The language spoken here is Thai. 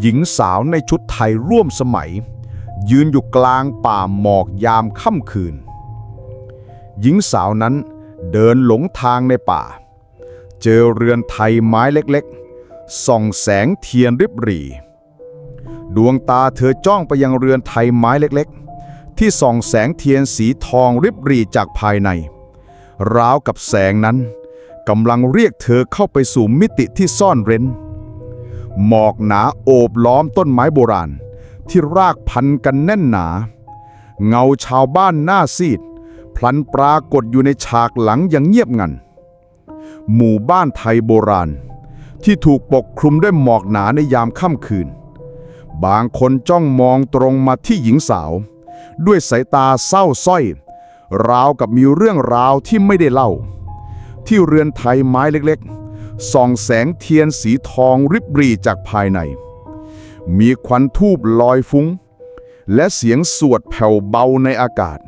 หญิงสาวในชุดไทยร่วมสมัย ยืนอยู่กลางป่าหมอกยามค่ำคืน หญิงสาวนั้นเดินหลงทางในป่า เจอเรือนไทยไม้เล็กๆ ส่องแสงเทียนริบหรี่ ดวงตาเธอจ้องไปยังเรือนไทยไม้เล็กๆ ที่ส่องแสงเทียนสีทองริบหรี่จากภายใน ราวกับแสงนั้นกำลังเรียกเธอเข้าไปสู่มิติที่ซ่อนเร้น หมอกหนาโอบล้อมต้นไม้โบราณ ที่รากพันกันแน่นหนา เงาชาวบ้านหน้าซีด พลันปรากฏอยู่ในฉากหลังอย่างเงียบงัน หมู่บ้านไทยโบราณ ที่ถูกปกคลุมด้วยหมอกหนาในยามค่ำคืน บางคนจ้องมองตรงมาที่หญิงสาว ด้วยสายตาเศร้าสร้อย ราวกับมีเรื่องราวที่ไม่ได้เล่า ที่เรือนไทยไม้เล็กๆ ส่องแสงเทียนสีทองริบหรี่จากภายใน มีควันทูบลอยฟุ้ง และเสียงสวดแผ่วเบาในอากาศ